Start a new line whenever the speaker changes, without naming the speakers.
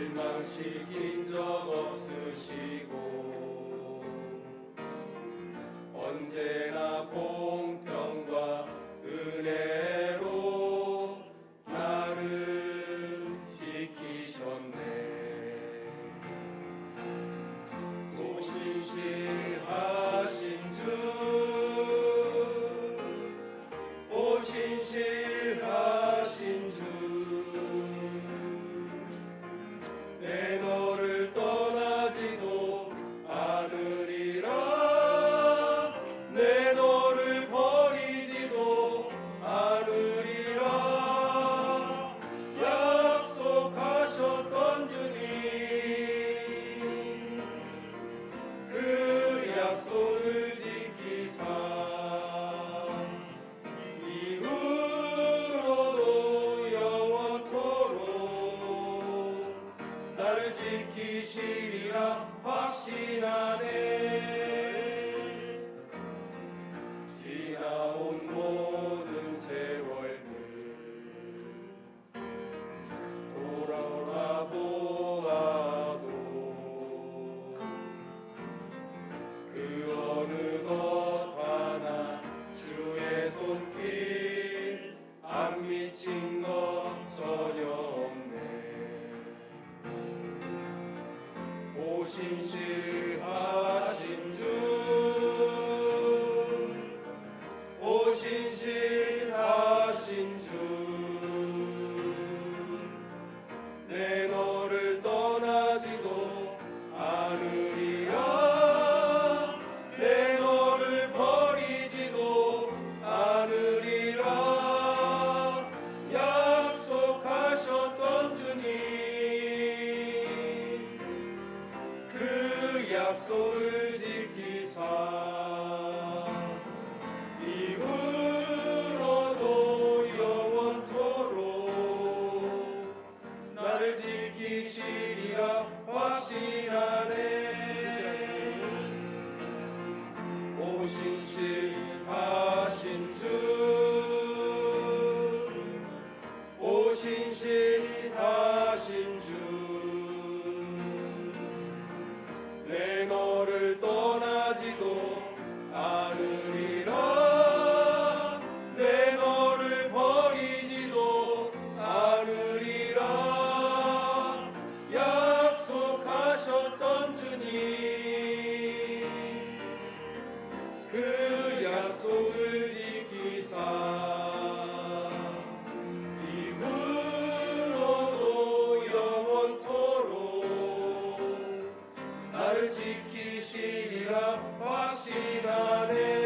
실망시킨 적 없으시고 언제나 지키시리라 확신하네. 오심실하 약속을 지키사 이후로도 영원토록 나를 지키시리라 확신하네. 오신실하신 주 오신실하신 주. 지키시리라 확신하네.